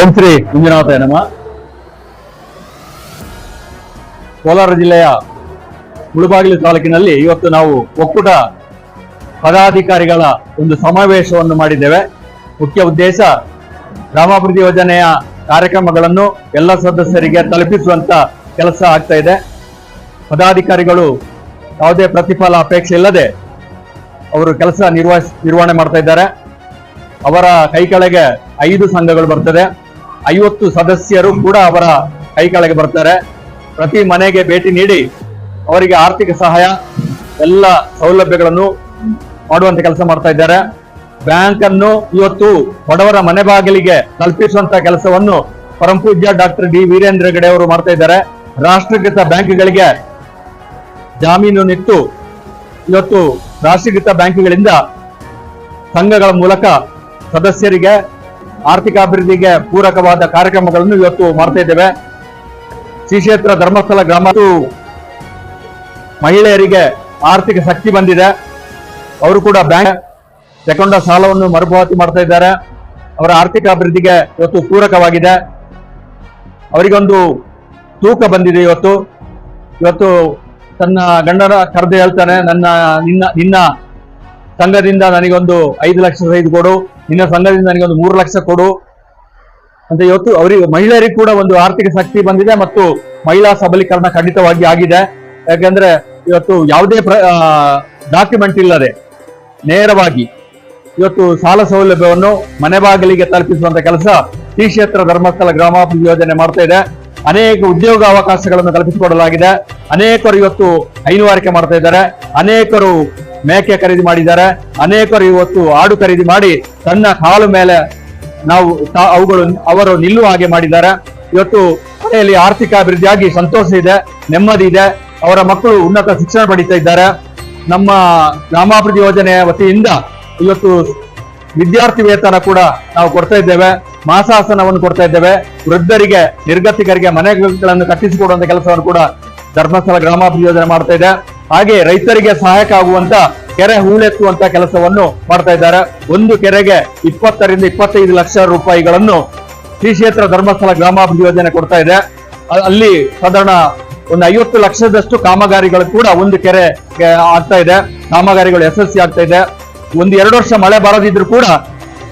ಓಂ ಶ್ರೀ ಮಂಜುನಾಥ ನಮ. ಕೋಲಾರ ಜಿಲ್ಲೆಯ ಮುಳುಬಾಗಿಲು ತಾಲೂಕಿನಲ್ಲಿ ಇವತ್ತು ನಾವು ಒಕ್ಕೂಟ ಪದಾಧಿಕಾರಿಗಳ ಒಂದು ಸಮಾವೇಶವನ್ನು ಮಾಡಿದ್ದೇವೆ. ಮುಖ್ಯ ಉದ್ದೇಶ ಗ್ರಾಮಾಭಿವೃದ್ಧಿ ಯೋಜನೆಯ ಕಾರ್ಯಕ್ರಮಗಳನ್ನು ಎಲ್ಲ ಸದಸ್ಯರಿಗೆ ತಲುಪಿಸುವಂತ ಕೆಲಸ ಆಗ್ತಾ ಇದೆ. ಪದಾಧಿಕಾರಿಗಳು ಯಾವುದೇ ಪ್ರತಿಫಲ ಅಪೇಕ್ಷೆ ಇಲ್ಲದೆ ಅವರು ಕೆಲಸ ನಿರ್ವಹಿಸ್ ನಿರ್ವಹಣೆ ಮಾಡ್ತಾ ಇದ್ದಾರೆ. ಅವರ ಕೈ ಕೆಳಗೆ ಐದು ಸಂಘಗಳು ಬರ್ತದೆ. ಐವತ್ತು ಸದಸ್ಯರು ಕೂಡ ಅವರ ಕೈ ಕೆಳಗೆ ಬರ್ತಾರೆ. ಪ್ರತಿ ಮನೆಗೆ ಭೇಟಿ ನೀಡಿ ಅವರಿಗೆ ಆರ್ಥಿಕ ಸಹಾಯ, ಎಲ್ಲ ಸೌಲಭ್ಯಗಳನ್ನು ಮಾಡುವಂತ ಕೆಲಸ ಮಾಡ್ತಾ ಇದ್ದಾರೆ. ಬ್ಯಾಂಕ್ ಅನ್ನು ಇವತ್ತು ಬಡವರ ಮನೆ ಬಾಗಿಲಿಗೆ ತಲುಪಿಸುವಂತ ಕೆಲಸವನ್ನು ಪರಮಪೂಜ್ಯ ಡಾಕ್ಟರ್ ಡಿ ವೀರೇಂದ್ರ ಹೆಗಡೆ ಅವರು ಮಾಡ್ತಾ ಇದ್ದಾರೆ. ರಾಷ್ಟ್ರೀಕೃತ ಬ್ಯಾಂಕ್ಗಳಿಗೆ ಜಾಮೀನು ನಿಟ್ಟು ಇವತ್ತು ರಾಷ್ಟ್ರೀಕೃತ ಬ್ಯಾಂಕ್ಗಳಿಂದ ಸಂಘಗಳ ಮೂಲಕ ಸದಸ್ಯರಿಗೆ ಆರ್ಥಿಕ ಅಭಿವೃದ್ಧಿಗೆ ಪೂರಕವಾದ ಕಾರ್ಯಕ್ರಮಗಳನ್ನು ಇವತ್ತು ಮಾಡ್ತಾ ಇದ್ದೇವೆ. ಶ್ರೀ ಕ್ಷೇತ್ರ ಧರ್ಮಸ್ಥಳ ಗ್ರಾಮ ಮಹಿಳೆಯರಿಗೆ ಆರ್ಥಿಕ ಶಕ್ತಿ ಬಂದಿದೆ. ಅವರು ಕೂಡ ಬ್ಯಾಂಕ್ ತಗೊಂಡ ಸಾಲವನ್ನು ಮರುಪಾವತಿ ಮಾಡ್ತಾ ಇದ್ದಾರೆ. ಅವರ ಆರ್ಥಿಕ ಅಭಿವೃದ್ಧಿಗೆ ಇವತ್ತು ಪೂರಕವಾಗಿದೆ. ಅವರಿಗೊಂದು ತೂಕ ಬಂದಿದೆ ಇವತ್ತು. ಇವತ್ತು ತನ್ನ ಗಂಡನ ಕರೆದು ಹೇಳ್ತಾನೆ, ನನ್ನ, ನಿನ್ನ ನಿನ್ನ ಸಂಘದಿಂದ ನನಗೊಂದು ಐದು ಲಕ್ಷ ಐದು ಕೊಡು. ನಿನ್ನ ಸಂಘದಿಂದ ಒಂದು ಮೂರು ಲಕ್ಷ ಕೊಡು ಅಂತ ಇವತ್ತು ಅವರಿಗೆ ಮಹಿಳೆಯರಿಗೆ ಕೂಡ ಒಂದು ಆರ್ಥಿಕ ಶಕ್ತಿ ಬಂದಿದೆ ಮತ್ತು ಮಹಿಳಾ ಸಬಲೀಕರಣ ಖಂಡಿತವಾಗಿ ಆಗಿದೆ. ಯಾಕಂದ್ರೆ ಇವತ್ತು ಯಾವುದೇ ಡಾಕ್ಯುಮೆಂಟ್ ಇಲ್ಲದೆ ನೇರವಾಗಿ ಇವತ್ತು ಸಾಲ ಸೌಲಭ್ಯವನ್ನು ಮನೆ ಬಾಗಿಲಿಗೆ ತಲುಪಿಸುವಂತ ಕೆಲಸ ಶ್ರೀ ಕ್ಷೇತ್ರ ಧರ್ಮಸ್ಥಳ ಗ್ರಾಮಾಭಿವೃದ್ಧಿ ಯೋಜನೆ ಮಾಡ್ತಾ ಇದೆ. ಅನೇಕ ಉದ್ಯೋಗ ಅವಕಾಶಗಳನ್ನು ಕಲ್ಪಿಸಿಕೊಡಲಾಗಿದೆ. ಅನೇಕರು ಇವತ್ತು ಹೈನುಗಾರಿಕೆ ಮಾಡ್ತಾ ಇದ್ದಾರೆ. ಅನೇಕರು ಮೇಕೆ ಖರೀದಿ ಮಾಡಿದ್ದಾರೆ. ಅನೇಕರು ಇವತ್ತು ಆಡು ಖರೀದಿ ಮಾಡಿ ತನ್ನ ಕಾಲು ಮೇಲೆ ನಾವು ಅವುಗಳು ಅವರು ನಿಲ್ಲುವ ಹಾಗೆ ಮಾಡಿದ್ದಾರೆ. ಇವತ್ತು ಮನೆಯಲ್ಲಿ ಆರ್ಥಿಕ ಅಭಿವೃದ್ಧಿಯಾಗಿ ಸಂತೋಷ ಇದೆ, ನೆಮ್ಮದಿ ಇದೆ. ಅವರ ಮಕ್ಕಳು ಉನ್ನತ ಶಿಕ್ಷಣ ಪಡೀತಾ ಇದ್ದಾರೆ. ನಮ್ಮ ಗ್ರಾಮಾಭಿವೃದ್ಧಿ ಯೋಜನೆಯ ವತಿಯಿಂದ ಇವತ್ತು ವಿದ್ಯಾರ್ಥಿ ವೇತನ ಕೂಡ ನಾವು ಕೊಡ್ತಾ ಇದ್ದೇವೆ. ಮಾಸಾಸನವನ್ನು ಕೊಡ್ತಾ ಇದ್ದೇವೆ. ವೃದ್ಧರಿಗೆ, ನಿರ್ಗತಿಕರಿಗೆ ಮನೆಗಳನ್ನು ಕಟ್ಟಿಸಿಕೊಡುವಂತ ಕೆಲಸವನ್ನು ಕೂಡ ಧರ್ಮಸ್ಥಳ ಗ್ರಾಮಾಭಿವೃದ್ಧಿ ಯೋಜನೆ ಮಾಡ್ತಾ ಇದೆ. ಹಾಗೆ ರೈತರಿಗೆ ಸಹಾಯಕ ಆಗುವಂತ ಕೆರೆ ಹೂಳೆತ್ತುವಂತ ಕೆಲಸವನ್ನು ಮಾಡ್ತಾ ಇದ್ದಾರೆ. ಒಂದು ಕೆರೆಗೆ ಇಪ್ಪತ್ತರಿಂದ ಇಪ್ಪತ್ತೈದು ಲಕ್ಷ ರೂಪಾಯಿಗಳನ್ನು ಶ್ರೀ ಕ್ಷೇತ್ರ ಧರ್ಮಸ್ಥಳ ಗ್ರಾಮಾಭಿವೃದ್ಧಿ ಯೋಜನೆ ಕೊಡ್ತಾ ಇದೆ. ಅಲ್ಲಿ ಸಾಧಾರಣ ಒಂದು ಐವತ್ತು ಲಕ್ಷದಷ್ಟು ಕಾಮಗಾರಿಗಳು ಕೂಡ ಒಂದು ಕೆರೆ ಆಗ್ತಾ ಇದೆ. ಕಾಮಗಾರಿಗಳು ಯಶಸ್ವಿ ಆಗ್ತಾ ಇದೆ. ಒಂದು ಎರಡು ವರ್ಷ ಮಳೆ ಬರದಿದ್ರು ಕೂಡ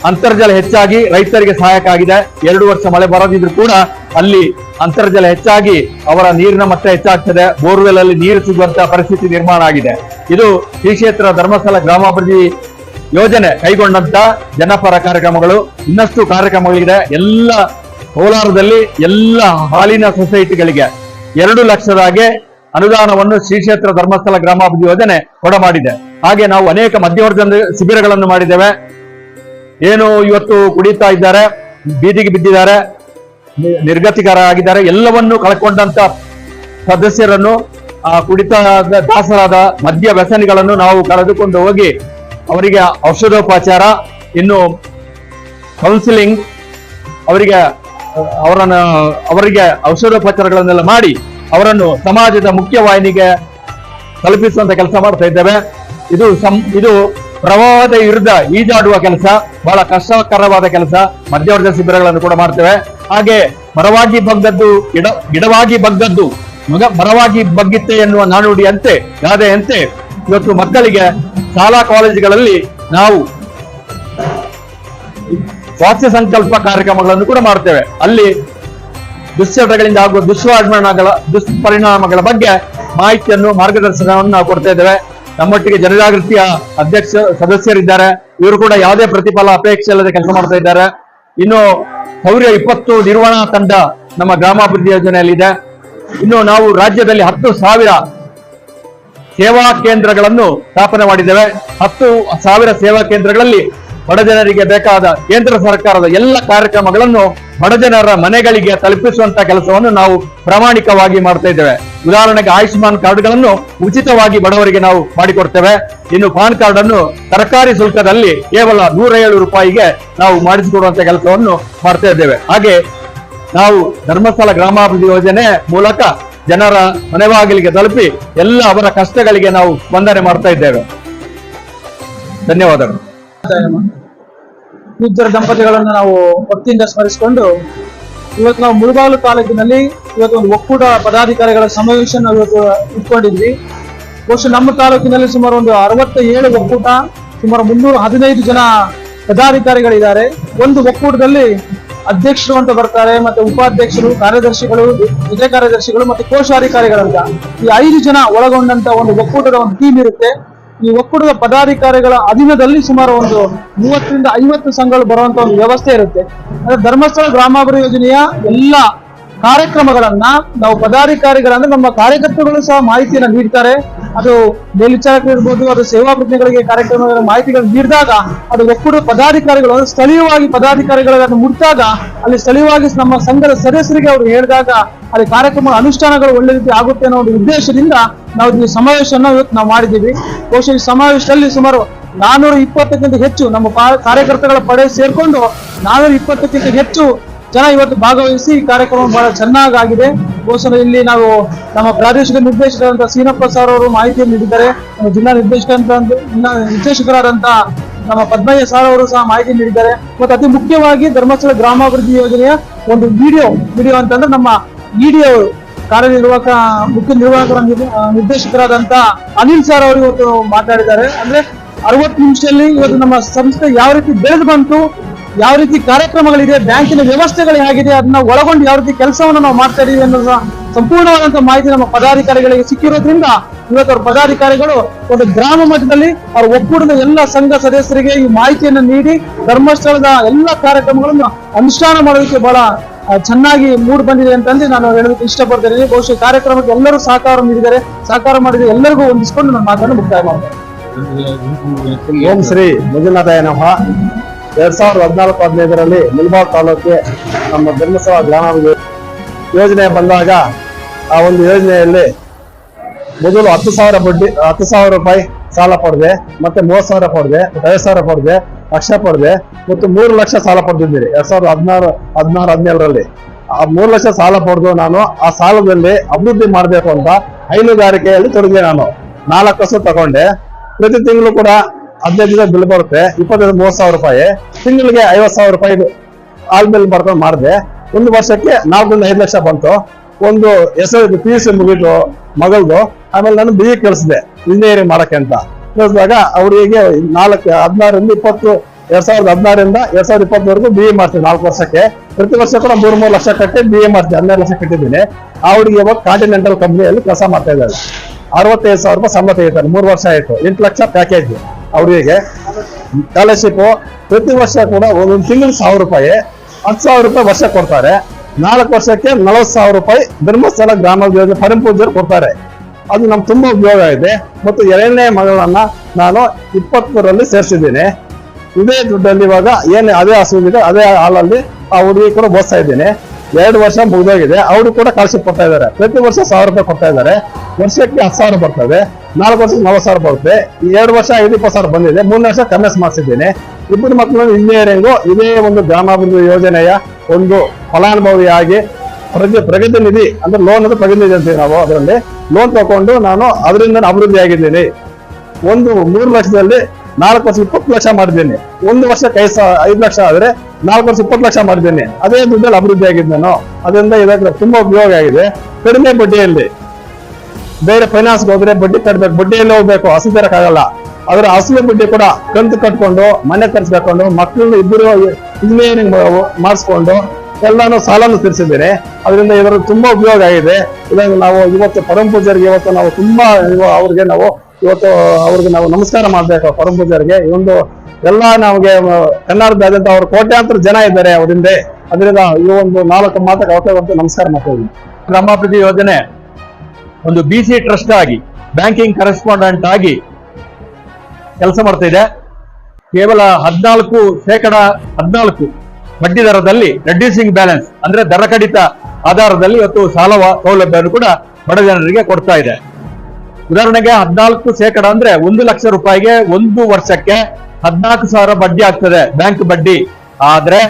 ಅಂತರ್ಜಲ ಹೆಚ್ಚಾಗಿ ರೈತರಿಗೆ ಸಹಾಯಕ ಆಗಿದೆ ಎರಡು ವರ್ಷ ಮಳೆ ಬರದಿದ್ರು ಕೂಡ ಅಲ್ಲಿ ಅಂತರ್ಜಲ ಹೆಚ್ಚಾಗಿ ಅವರ ನೀರಿನ ಮಟ್ಟ ಹೆಚ್ಚಾಗ್ತದೆ. ಬೋರ್ವೆಲ್ ಅಲ್ಲಿ ನೀರು ಸಿಗುವಂತಹ ಪರಿಸ್ಥಿತಿ ನಿರ್ಮಾಣ ಆಗಿದೆ. ಇದು ಶ್ರೀ ಕ್ಷೇತ್ರ ಧರ್ಮಸ್ಥಳ ಗ್ರಾಮಾಭಿವೃದ್ಧಿ ಯೋಜನೆ ಕೈಗೊಂಡಂತ ಜನಪರ ಕಾರ್ಯಕ್ರಮಗಳು. ಇನ್ನಷ್ಟು ಕಾರ್ಯಕ್ರಮಗಳಿದೆ. ಎಲ್ಲ ಕೋಲಾರದಲ್ಲಿ ಎಲ್ಲ ಹಾಲಿನ ಸೊಸೈಟಿಗಳಿಗೆ ಎರಡು ಲಕ್ಷದಾಗೆ ಅನುದಾನವನ್ನು ಶ್ರೀ ಕ್ಷೇತ್ರ ಧರ್ಮಸ್ಥಳ ಗ್ರಾಮಾಭಿವೃದ್ಧಿ ಯೋಜನೆ ಕೊಡಮಾಡಿದೆ. ಹಾಗೆ ನಾವು ಅನೇಕ ಮಧ್ಯವರ್ಗದ ಶಿಬಿರಗಳನ್ನು ಮಾಡಿದ್ದೇವೆ. ಏನು ಇವತ್ತು ಕುಡಿತಾ ಇದ್ದಾರೆ, ಬೀದಿಗೆ ಬಿದ್ದಿದ್ದಾರೆ ನಿರ್ಗತಿಕರ ಆಗಿದ್ದಾರೆ ಎಲ್ಲವನ್ನು ಕಳ್ಕೊಂಡಂತ ಸದಸ್ಯರನ್ನು, ಆ ಕುಡಿತ ದಾಸರಾದ ಮದ್ಯ ವ್ಯಸನಿಗಳನ್ನು ನಾವು ಕರೆದುಕೊಂಡು ಹೋಗಿ ಅವರಿಗೆ ಔಷಧೋಪಚಾರ, ಇನ್ನು ಕೌನ್ಸಿಲಿಂಗ್ ಅವರಿಗೆ ಅವರನ್ನು ಅವರನ್ನ, ಅವರಿಗೆ ಔಷಧೋಪಚಾರಗಳನ್ನೆಲ್ಲ ಮಾಡಿ ಅವರನ್ನು ಸಮಾಜದ ಮುಖ್ಯವಾಹಿನಿಗೆ ತಲುಪಿಸುವಂತ ಕೆಲಸ ಮಾಡ್ತಾ ಇದ್ದೇವೆ. ಇದು ಸಂ, ಇದು ಪ್ರವಾಹದ ವಿರುದ್ಧ ಈಜಾಡುವ ಕೆಲಸ, ಬಹಳ ಕಷ್ಟಕರವಾದ ಕೆಲಸ ಮಧ್ಯವರ್ಗ ಶಿಬಿರಗಳನ್ನು ಕೂಡ ಮಾಡ್ತೇವೆ. ಹಾಗೆ ಮರವಾಗಿ ಬಗ್ಗದ್ದು ಗಿಡ, ಗಿಡವಾಗಿ ಬಗ್ಗದ್ದು ಮಗ, ಮರವಾಗಿ ಬಗ್ಗಿತ್ತೆ ಎನ್ನುವ ನಾನುಡಿಯಂತೆ ಗಾದೆಯಂತೆ ಇವತ್ತು ಮಕ್ಕಳಿಗೆ ಶಾಲಾ ಕಾಲೇಜುಗಳಲ್ಲಿ ನಾವು ಸ್ವಾಸ್ಥ್ಯ ಸಂಕಲ್ಪ ಕಾರ್ಯಕ್ರಮಗಳನ್ನು ಕೂಡ ಮಾಡ್ತೇವೆ. ಅಲ್ಲಿ ದುಶ್ಚಟಗಳಿಂದ ಆಗುವ ದುಷ್ಪರಿಣಾಮಗಳ ದುಷ್ಪರಿಣಾಮಗಳ ಬಗ್ಗೆ ಮಾಹಿತಿಯನ್ನು ಮಾರ್ಗದರ್ಶನವನ್ನು ನಾವು ಕೊಡ್ತಾ ಇದ್ದೇವೆ. ನಮ್ಮೊಟ್ಟಿಗೆ ಜನಜಾಗೃತಿಯ ಅಧ್ಯಕ್ಷ ಸದಸ್ಯರಿದ್ದಾರೆ. ಇವರು ಕೂಡ ಯಾವುದೇ ಪ್ರತಿಫಲ ಅಪೇಕ್ಷೆ ಇಲ್ಲದೆ ಕೆಲಸ ಮಾಡ್ತಾ ಇದ್ದಾರೆ. ಇನ್ನು ಸೌರ್ಯ ಇಪ್ಪತ್ತು ನಿರ್ವಹಣಾ ತಂಡ ನಮ್ಮ ಗ್ರಾಮಾಭಿವೃದ್ಧಿ ಯೋಜನೆಯಲ್ಲಿದೆ. ಇನ್ನು ನಾವು ರಾಜ್ಯದಲ್ಲಿ ಹತ್ತು ಸಾವಿರ ಸೇವಾ ಕೇಂದ್ರಗಳನ್ನು ಸ್ಥಾಪನೆ ಮಾಡಿದ್ದೇವೆ. ಹತ್ತು ಸಾವಿರ ಸೇವಾ ಕೇಂದ್ರಗಳಲ್ಲಿ ಬಡಜನರಿಗೆ ಬೇಕಾದ ಕೇಂದ್ರ ಸರ್ಕಾರದ ಎಲ್ಲ ಕಾರ್ಯಕ್ರಮಗಳನ್ನು ಬಡಜನರ ಮನೆಗಳಿಗೆ ತಲುಪಿಸುವಂತ ಕೆಲಸವನ್ನು ನಾವು ಪ್ರಾಮಾಣಿಕವಾಗಿ ಮಾಡ್ತಾ ಇದ್ದೇವೆ. ಉದಾಹರಣೆಗೆ ಆಯುಷ್ಮಾನ್ ಕಾರ್ಡ್ಗಳನ್ನು ಉಚಿತವಾಗಿ ಬಡವರಿಗೆ ನಾವು ಮಾಡಿಕೊಡ್ತೇವೆ. ಇನ್ನು ಪಾನ್ ಕಾರ್ಡ್ ಅನ್ನು ಸರ್ಕಾರಿ ಶುಲ್ಕದಲ್ಲಿ ಕೇವಲ ನೂರ ಏಳು ರೂಪಾಯಿಗೆ ನಾವು ಮಾಡಿಸಿಕೊಡುವಂತ ಕೆಲಸವನ್ನು ಮಾಡ್ತಾ ಇದ್ದೇವೆ. ಹಾಗೆ ನಾವು ಧರ್ಮಸ್ಥಳ ಗ್ರಾಮಾಭಿವೃದ್ಧಿ ಯೋಜನೆ ಮೂಲಕ ಜನರ ಮನೆ ಬಾಗಿಲಿಗೆ ತಲುಪಿ ಎಲ್ಲ ಅವರ ಕಷ್ಟಗಳಿಗೆ ನಾವು ಸ್ಪಂದನೆ ಮಾಡ್ತಾ ಇದ್ದೇವೆ. ಧನ್ಯವಾದಗಳು. ಪೂಜ್ಯರ ದಂಪತಿಗಳನ್ನು ನಾವು ಭಕ್ತಿಯಿಂದ ಸ್ಮರಿಸಿಕೊಂಡು, ಇವತ್ತು ನಾವು ಮುಳಬಾಗಿಲು ತಾಲೂಕಿನಲ್ಲಿ ಇವತ್ತು ಒಂದು ಒಕ್ಕೂಟ ಪದಾಧಿಕಾರಿಗಳ ಸಮಾವೇಶ ಇವತ್ತು ಇಟ್ಕೊಂಡಿದ್ವಿ. ಬಹುಶಃ ನಮ್ಮ ತಾಲೂಕಿನಲ್ಲಿ ಸುಮಾರು ಒಂದು ಅರವತ್ತ ಏಳು ಒಕ್ಕೂಟ, ಸುಮಾರು ಮುನ್ನೂರ ಹದಿನೈದು ಜನ ಪದಾಧಿಕಾರಿಗಳಿದ್ದಾರೆ. ಒಂದು ಒಕ್ಕೂಟದಲ್ಲಿ ಅಧ್ಯಕ್ಷರು ಅಂತ ಬರ್ತಾರೆ, ಮತ್ತೆ ಉಪಾಧ್ಯಕ್ಷರು, ಕಾರ್ಯದರ್ಶಿಗಳು, ವಿಜಯ ಕಾರ್ಯದರ್ಶಿಗಳು, ಮತ್ತೆ ಕೋಶಾಧಿಕಾರಿಗಳಂತ. ಈ ಐದು ಜನ ಒಳಗೊಂಡಂತ ಒಂದು ಒಕ್ಕೂಟದ ಒಂದು ಟೀಮ್ ಇರುತ್ತೆ. ಈ ಒಕ್ಕೂಟದ ಪದಾಧಿಕಾರಿಗಳ ಅಧೀನದಲ್ಲಿ ಸುಮಾರು ಒಂದು ಮೂವತ್ತರಿಂದ ಐವತ್ತು ಸಂಘಗಳು ಬರುವಂತ ಒಂದು ವ್ಯವಸ್ಥೆ ಇರುತ್ತೆ. ಅಂದ್ರೆ ಧರ್ಮಸ್ಥಳ ಗ್ರಾಮಾಭಿವೃದ್ಧಿ ಯೋಜನೆಯ ಎಲ್ಲ ಕಾರ್ಯಕ್ರಮಗಳನ್ನ ನಾವು ಪದಾಧಿಕಾರಿಗಳಂದ್ರೆ ನಮ್ಮ ಕಾರ್ಯಕರ್ತರುಗಳು ಸಹ ಮಾಹಿತಿಯನ್ನ ನೀಡ್ತಾರೆ. ಅದು ಮೇಲ್ವಿಚಾರಕರು ಇರ್ಬೋದು, ಅದು ಸೇವಾ ಪ್ರತಿನಿಧಿಗಳಿಗೆ ಕಾರ್ಯಕ್ರಮಗಳ ಮಾಹಿತಿಗಳನ್ನು ನೀಡಿದಾಗ ಅದು ಒಕ್ಕೂಟ ಪದಾಧಿಕಾರಿಗಳು ಸ್ಥಳೀಯವಾಗಿ ಪದಾಧಿಕಾರಿಗಳನ್ನು ಮುಟ್ಟಾಗ ಅಲ್ಲಿ ಸ್ಥಳೀಯವಾಗಿ ನಮ್ಮ ಸಂಘದ ಸದಸ್ಯರಿಗೆ ಅವರು ಹೇಳಿದಾಗ ಅಲ್ಲಿ ಕಾರ್ಯಕ್ರಮ ಅನುಷ್ಠಾನಗಳು ಒಳ್ಳೆ ರೀತಿ ಆಗುತ್ತೆ ಅನ್ನೋ ಒಂದು ಉದ್ದೇಶದಿಂದ ನಾವು ಈ ಸಮಾವೇಶವನ್ನು ಇವತ್ತು ನಾವು ಮಾಡಿದ್ದೀವಿ. ಬಹುಶಃ ಈ ಸಮಾವೇಶದಲ್ಲಿ ಸುಮಾರು ನಾನ್ನೂರ ಇಪ್ಪತ್ತಕ್ಕಿಂತ ಹೆಚ್ಚು ನಮ್ಮ ಕಾರ್ಯಕರ್ತಗಳ ಪಡೆ ಸೇರ್ಕೊಂಡು ನಾನ್ನೂರ ಇಪ್ಪತ್ತಕ್ಕಿಂತ ಹೆಚ್ಚು ಜನ ಇವತ್ತು ಭಾಗವಹಿಸಿ ಈ ಕಾರ್ಯಕ್ರಮ ಬಹಳ ಚೆನ್ನಾಗಾಗಿದೆ. ಬಹುಶಃ ಇಲ್ಲಿ ನಾವು ನಮ್ಮ ಪ್ರಾದೇಶಿಕ ನಿರ್ದೇಶಕರಾದಂತಹ ಸೀನಪ್ಪ ಸರ್ ಅವರು ಮಾಹಿತಿಯನ್ನು ನೀಡಿದ್ದಾರೆ. ನಮ್ಮ ಜಿಲ್ಲಾ ನಿರ್ದೇಶಕ ನಿರ್ದೇಶಕರಾದಂತ ನಮ್ಮ ಪದ್ಮಯ್ಯ ಸರ್ ಅವರು ಸಹ ಮಾಹಿತಿ ನೀಡಿದ್ದಾರೆ. ಮತ್ತು ಅತಿ ಮುಖ್ಯವಾಗಿ ಧರ್ಮಸ್ಥಳ ಗ್ರಾಮಾಭಿವೃದ್ಧಿ ಯೋಜನೆಯ ಒಂದು ವಿಡಿಯೋ ವಿಡಿಯೋ ಅಂತಂದ್ರೆ ನಮ್ಮ ಇಡಿ ಅವರು ಕಾರ್ಯನಿರ್ವಾಹಕ, ಮುಖ್ಯ ನಿರ್ವಾಹಕರ ನಿರ್ದೇಶಕರಾದಂತ ಅನಿಲ್ ಸರ್ ಅವರು ಇವತ್ತು ಮಾತಾಡಿದ್ದಾರೆ. ಅಂದ್ರೆ ಅರವತ್ತು ನಿಮಿಷದಲ್ಲಿ ಇವತ್ತು ನಮ್ಮ ಸಂಸ್ಥೆ ಯಾವ ರೀತಿ ಬೆಳೆದು ಬಂತು ಯಾವ ರೀತಿ ಕಾರ್ಯಕ್ರಮಗಳಿದೆ, ಬ್ಯಾಂಕಿನ ವ್ಯವಸ್ಥೆಗಳು ಹೇಗಿದೆ, ಅದನ್ನ ಒಳಗೊಂಡು ಯಾವ ರೀತಿ ಕೆಲಸವನ್ನು ನಾವು ಮಾಡ್ತಾ ಇದೀವಿ ಅನ್ನೋದ ಸಂಪೂರ್ಣವಾದಂತಹ ಮಾಹಿತಿ ನಮ್ಮ ಪದಾಧಿಕಾರಿಗಳಿಗೆ ಸಿಕ್ಕಿರೋದ್ರಿಂದ ಇವತ್ತು ಅವ್ರ ಪದಾಧಿಕಾರಿಗಳು ಒಂದು ಗ್ರಾಮ ಮಟ್ಟದಲ್ಲಿ ಅವ್ರ ಒಕ್ಕೂಟದ ಎಲ್ಲ ಸಂಘ ಸದಸ್ಯರಿಗೆ ಈ ಮಾಹಿತಿಯನ್ನು ನೀಡಿ ಧರ್ಮಸ್ಥಳದ ಎಲ್ಲ ಕಾರ್ಯಕ್ರಮಗಳನ್ನು ಅನುಷ್ಠಾನ ಮಾಡೋದಕ್ಕೆ ಬಹಳ ಚೆನ್ನಾಗಿ ಮೂಡ್ ಬಂದಿದೆ ಅಂತಂದ್ರೆ ನಾನು ಹೇಳೋದಕ್ಕೆ ಇಷ್ಟಪಡ್ತೇನೆ ಬಹುಶಃ ಕಾರ್ಯಕ್ರಮಕ್ಕೆ ಎಲ್ಲರೂ ಸಹಕಾರ ನೀಡಿದ್ದಾರೆ ಸಹಕಾರ ಮಾಡಿದ ಎಲ್ಲರಿಗೂ ಹೊಂದಿಸಿಕೊಂಡು ನನ್ನ ಮಾತನ್ನು ಮುಕ್ತಾಯ ಮಾಡ್ತೇನೆ. ಓಂ ಶ್ರೀ ಮಂಜುನಾಥ ನಮಃ. ಎರಡ್ ಸಾವಿರದ ಹದಿನಾಲ್ಕು, ಹದಿನೈದರಲ್ಲಿ ಮುಲ್ಬಾಗ್ ತಾಲೂಕಿಗೆ ನಮ್ಮ ಧರ್ಮಸ್ಥಳ ಗ್ರಾಮ ಯೋಜನೆ ಬಂದಾಗ ಆ ಒಂದು ಯೋಜನೆಯಲ್ಲಿ ಮೊದಲು ಹತ್ತು ಸಾವಿರ ಬಡ್ಡಿ, ಹತ್ತು ಸಾವಿರ ರೂಪಾಯಿ ಸಾಲ ಪಡೆದೆ, ಮತ್ತೆ ಮೂವತ್ತು ಸಾವಿರ ಪಡೆದೆ ಐದು ಸಾವಿರ ಪಡೆದೆ, ಲಕ್ಷ ಪಡೆದೆ, ಮತ್ತು ಮೂರು ಲಕ್ಷ ಸಾಲ ಪಡೆದಿದ್ದೀರಿ. ಎರಡ್ ಸಾವಿರದ ಹದಿನಾರು ಹದಿನಾರು, ಹದಿನೇಳರಲ್ಲಿ. ಆ ಮೂರು ಲಕ್ಷ ಸಾಲ ಪಡೆದು ನಾನು ಆ ಸಾಲದಲ್ಲಿ ಅಭಿವೃದ್ಧಿ ಮಾಡಬೇಕು ಅಂತ ಹೈನುಗಾರಿಕೆಯಲ್ಲಿ ತೊಡಗಿದೆ ನಾನು. ನಾಲ್ಕು ಹಸು ತಗೊಂಡೆ. ಪ್ರತಿ ತಿಂಗಳು ಕೂಡ ಹದಿನೈದು ದಿನ ಬಿಲ್ ಬರುತ್ತೆ, ಇಪ್ಪತ್ತೈದು, ಮೂವತ್ತು ಸಾವಿರ ರೂಪಾಯಿ. ತಿಂಗಳಿಗೆ ಐವತ್ತು ಸಾವಿರ ರೂಪಾಯಿ ಆಲ್ ಬಿಲ್ ಬರ್ಕೊಂಡು ಮಾಡಿದೆ. ಒಂದು ವರ್ಷಕ್ಕೆ ನಾಲ್ಕರಿಂದ ಐದು ಲಕ್ಷ ಬಂತು. ಒಂದು ಹೆಸರು ಪಿ ಯು ಸಿ ಮುಗಿದು ಮಗಳದು. ಆಮೇಲೆ ನಾನು ಬಿ ಎ ಕಳಿಸಿದೆ ಇಂಜಿನಿಯರಿಂಗ್ ಮಾಡಕ್ಕೆ ಅಂತ. ಕಳಿಸಿದಾಗ ಅವರಿಗೆ ನಾಲ್ಕು, ಹದಿನಾರರಿಂದ ಇಪ್ಪತ್ತು, ಎರಡ್ ಸಾವಿರದ ಹದಿನಾರರಿಂದ ಎರಡ್ ಸಾವಿರದ ಇಪ್ಪತ್ತವರೆಗೂ ಬಿ ಎ ಮಾಡ್ತೀನಿ ನಾಲ್ಕು ವರ್ಷಕ್ಕೆ. ಪ್ರತಿ ವರ್ಷ ಕೂಡ ಮೂರು ಮೂರು ಲಕ್ಷ ಕಟ್ಟಿ ಬಿ ಎ ಮಾಡ್ತೀನಿ ಹನ್ನೆರಡು ಲಕ್ಷ ಕಟ್ಟಿದ್ದೀನಿ. ಅವರಿಗೆ ಇವಾಗ ಕಾಂಟಿನೆಂಟಲ್ ಕಂಪ್ನಿಯಲ್ಲಿ ಕೆಲಸ ಮಾಡ್ತಾ ಇದ್ದಾರೆ ಅರವತ್ತೈದು ಸಾವಿರ ರೂಪಾಯಿ ಸಂಬಳ ತೆಗಿತಾರೆ ಮೂರು ವರ್ಷ ಆಯಿತು. ಎಂಟು ಲಕ್ಷ ಪ್ಯಾಕೇಜ್ ಅವರಿಗೆ ಸ್ಕಾಲರ್ಶಿಪ್ ಪ್ರತಿ ವರ್ಷ ಕೂಡ ಒಂದೊಂದು ತಿಂಗಳು ಸಾವಿರ ರೂಪಾಯಿ, ಹತ್ತು ಸಾವಿರ ರೂಪಾಯಿ ವರ್ಷ ಕೊಡ್ತಾರೆ. ನಾಲ್ಕು ವರ್ಷಕ್ಕೆ ನಲವತ್ತು ಸಾವಿರ ರೂಪಾಯಿ ಧರ್ಮಸ್ಥಳ ಗ್ರಾಮ ಯೋಜನೆ ಪರಮ ಪೂಜ್ಯರು ಕೊಡ್ತಾರೆ. ಅದು ನಮ್ಗೆ ತುಂಬಾ ಉಪಯೋಗ ಇದೆ ಮತ್ತು ಎರಡನೇ ಮಗಳನ್ನ ನಾನು ಇಪ್ಪತ್ತರಲ್ಲಿ ಸೇರಿಸಿದ್ದೀನಿ. ಇದೇ ದುಡ್ಡಲ್ಲಿ ಇವಾಗ ಏನು ಅದೇ ಹಸುವಿದೆ ಅದೇ ಹಾಲಲ್ಲಿ ಆ ಹುಡುಗಿ ಕೂಡ ಓದಿಸ್ತಾ ಇದ್ದೀನಿ. ಎರಡು ವರ್ಷ ಮುಗಿದೋಗಿದೆ. ಅವರು ಕೂಡ ಕಳಿಸಿ ಕೊಡ್ತಾ ಇದ್ದಾರೆ. ಪ್ರತಿ ವರ್ಷ ಸಾವಿರ ರೂಪಾಯಿ ಕೊಡ್ತಾ ಇದ್ದಾರೆ. ವರ್ಷಕ್ಕೆ ಹತ್ತು ಸಾವಿರ ಬರ್ತದೆ. ನಾಲ್ಕು ವರ್ಷ ನಲವತ್ತು ಸಾವಿರ ಬರುತ್ತೆ. ಈ ಎರಡು ವರ್ಷ ಐದು ಇಪ್ಪತ್ತು ಸಾವಿರ ಬಂದಿದೆ. ಮೂರು ವರ್ಷ ಕಮೆಸ್ ಮಾಡಿಸಿದ್ದೀನಿ. ಇಬ್ಬರು ಮಕ್ಕಳು ಇಂಜಿನಿಯರಿಂಗು, ಇದೇ ಒಂದು ಗ್ರಾಮಾಭಿವೃದ್ಧಿ ಯೋಜನೆಯ ಒಂದು ಫಲಾನುಭವಿಯಾಗಿ ಪ್ರಗತಿ ಪ್ರಗತಿ ನಿಧಿ, ಅಂದ್ರೆ ಲೋನ್ ಅಂದ್ರೆ ಪ್ರಗತಿ ನಿಧಿ ಅಂತೀವಿ ನಾವು ಅದರಲ್ಲಿ. ಲೋನ್ ತಗೊಂಡು ನಾನು ಅದರಿಂದ ಅಭಿವೃದ್ಧಿ ಆಗಿದ್ದೀನಿ ಒಂದು ಮೂರು ಲಕ್ಷದಲ್ಲಿ ನಾಲ್ಕು ವರ್ಷ ಇಪ್ಪತ್ತು ಲಕ್ಷ ಮಾಡಿದ್ದೇನೆ. ಒಂದು ವರ್ಷ ಕೈ ಐದು ಲಕ್ಷ ಆದ್ರೆ ನಾಲ್ಕು ವರ್ಷ ಇಪ್ಪತ್ತು ಲಕ್ಷ ಮಾಡಿದ್ದೇನೆ. ಅದೇ ದುಡ್ಡಲ್ಲಿ ಅಭಿವೃದ್ಧಿ ಆಗಿದ್ದು ನಾನು. ಅದರಿಂದ ಇದಕ್ಕೆ ತುಂಬಾ ಉಪಯೋಗ ಆಗಿದೆ. ಕಡಿಮೆ ಬಡ್ಡಿಯಲ್ಲಿ. ಬೇರೆ ಫೈನಾನ್ಸ್ಗೆ ಹೋದ್ರೆ ಬಡ್ಡಿ ಕಟ್ಟಬೇಕು ಬಡ್ಡಿಯಲ್ಲಿ ಹೋಗ್ಬೇಕು. ಹಸು ತರಕ್ಕಾಗಲ್ಲ ಅದರ ಹಸುವೆ ಬಡ್ಡಿ ಕೂಡ ಕಂತು ಕಟ್ಕೊಂಡು, ಮನೆ ಖರ್ಚು ಮಕ್ಕಳು ಇಬ್ಬರು ಇಂಜಿನಿಯರಿಂಗ್ ಮಾಡಿಸ್ಕೊಂಡು ಎಲ್ಲಾನು ಸಾಲನ್ನು ತೀರಿಸಿದ್ದೇನೆ ಅದರಿಂದ ಇವರು ತುಂಬಾ ಉಪಯೋಗ ಆಗಿದೆ. ಇದನ್ನು ನಾವು ಇವತ್ತು ಪರಮ ಪೂಜರಿಗೆ ಇವತ್ತು ನಾವು ತುಂಬಾ ಅವ್ರಿಗೆ ನಾವು ಇವತ್ತು ಅವ್ರಿಗೆ ನಾವು ನಮಸ್ಕಾರ ಮಾಡ್ಬೇಕು ಪರಮ ಪೂಜಾರಿಗೆ. ಈ ಎಲ್ಲ ನಮಗೆ ಕನ್ನಡದಾದ್ಯಂತ ಅವ್ರ ಕೋಟ್ಯಾಂತರ ಜನ ಇದ್ದಾರೆ ಅವರಿಂದ. ಅದರಿಂದ ಈ ಒಂದು ನಾಲ್ಕು ಮಾತಕ್ಕೆ ಅವಕಾಶ ನಮಸ್ಕಾರ ಮಾಡ್ತೀವಿ ಗ್ರಾಮಾಭಿವೃದ್ಧಿ ಯೋಜನೆ ಒಂದು ಬಿ ಸಿ ಟ್ರಸ್ಟ್ ಆಗಿ ಬ್ಯಾಂಕಿಂಗ್ ಕರೆಸ್ಪಾಂಡೆಂಟ್ ಆಗಿ ಕೆಲಸ ಮಾಡ್ತಾ ಇದೆ. ಕೇವಲ ಹದಿನಾಲ್ಕು ಶೇಕಡ ಹದಿನಾಲ್ಕು ಬಡ್ಡಿ ದರದಲ್ಲಿ ರೆಡ್ಯೂಸಿಂಗ್ ಬ್ಯಾಲೆನ್ಸ್ ಅಂದ್ರೆ ದರ ಕಡಿತ ಆಧಾರದಲ್ಲಿ ಇವತ್ತು ಸಾಲ ಸೌಲಭ್ಯವನ್ನು ಕೂಡ ಬಡ ಜನರಿಗೆ ಕೊಡ್ತಾ ಇದೆ. ಉದಾಹರಣೆಗೆ ಹದಿನಾಲ್ಕು ಶೇಕಡ ಅಂದ್ರೆ ಒಂದು ಲಕ್ಷ ರೂಪಾಯಿಗೆ ಒಂದು ವರ್ಷಕ್ಕೆ ಹದಿನಾಲ್ಕು ಸಾವಿರ ಬಡ್ಡಿ ಆಗ್ತದೆ ಬ್ಯಾಂಕ್ ಬಡ್ಡಿ. ಆದ್ರೆ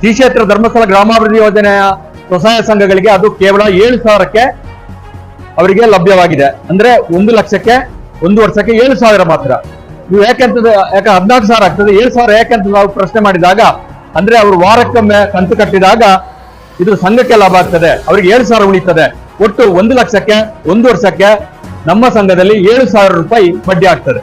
ಶ್ರೀ ಕ್ಷೇತ್ರ ಧರ್ಮಸ್ಥಳ ಗ್ರಾಮಾಭಿವೃದ್ಧಿ ಯೋಜನೆಯ ಸ್ವಸಹಾಯ ಸಂಘಗಳಿಗೆ ಅದು ಕೇವಲ ಏಳು ಸಾವಿರಕ್ಕೆ ಅವರಿಗೆ ಲಭ್ಯವಾಗಿದೆ. ಅಂದ್ರೆ ಒಂದು ಲಕ್ಷಕ್ಕೆ ಒಂದು ವರ್ಷಕ್ಕೆ ಏಳು ಸಾವಿರ ಮಾತ್ರ. ನೀವು ಯಾಕೆಂತ ಯಾಕೆ ಹದಿನಾಲ್ಕು ಸಾವಿರ ಆಗ್ತದೆ? ಏಳು ಸಾವಿರ ಯಾಕೆಂತ ನಾವು ಪ್ರಶ್ನೆ ಮಾಡಿದಾಗ, ಅಂದ್ರೆ ಅವರು ವಾರಕ್ಕೊಮ್ಮೆ ಕಂತು ಕಟ್ಟಿದಾಗ ಇದು ಸಂಘಕ್ಕೆ ಲಾಭ ಆಗ್ತದೆ. ಅವರಿಗೆ ಏಳು ಸಾವಿರ ಉಳಿತದೆ. ಒಟ್ಟು ಒಂದು ಲಕ್ಷಕ್ಕೆ, ಒಂದು ವರ್ಷಕ್ಕೆ ನಮ್ಮ ಸಂಘದಲ್ಲಿ ಏಳು ಸಾವಿರ ರೂಪಾಯಿ ಬಡ್ಡಿ ಆಗ್ತದೆ.